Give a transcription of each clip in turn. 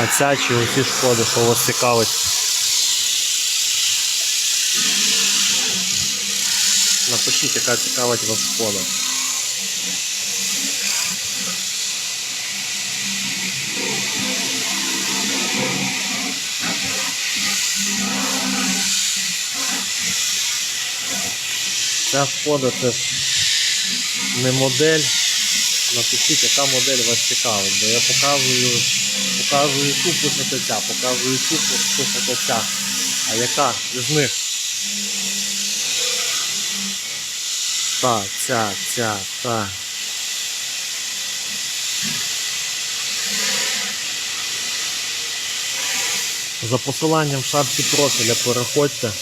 А ця чи шкоди, що вас цікавить. Напишіть, яка цікавить вас шкода. Ця шкода це не модель. Напишіть, яка модель вас цікавить, бо я показую, показую ту пишете показую ту пишете. А яка з них? Та, ця, ця, та. За посиланням в шапці профіля переходьте.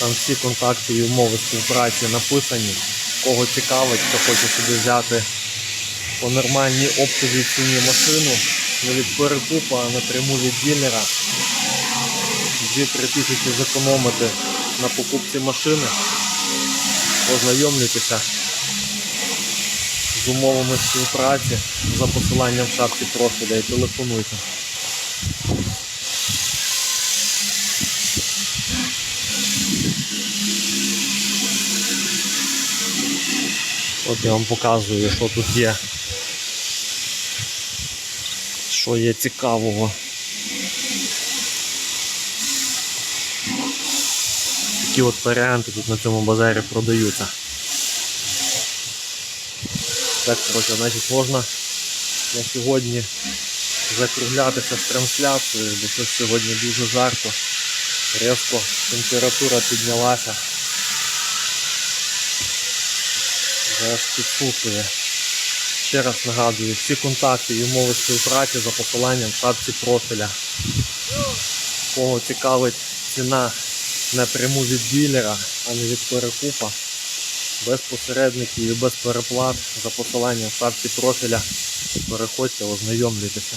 Там всі контакти і умови співпраці написані. Кого цікавить, хто хоче собі взяти по нормальній оптовій ціні машину, не від перекупа, а напряму від ділера. 2-3 тисячі зекономити на покупці машини. Познайомлюйтеся з умовами співпраці за посиланням в шапці профіля і телефонуйте. От я вам показую, що тут є. Що є цікавого. Такі от варіанти тут на цьому базарі продаються. Так, коротше, значить можна на сьогодні закруглятися з трансляцією, бо щось сьогодні дуже жарко. Резко температура піднялася. Зараз підсушує. Ще раз нагадую, всі контакти і умови співпраці за посиланням в шапці профіля. Кого цікавить ціна напряму від ділера, а не від перекупа. Без посередників і без переплат за посиланням в шапці профіля. Переходьте, ознайомлюйтеся.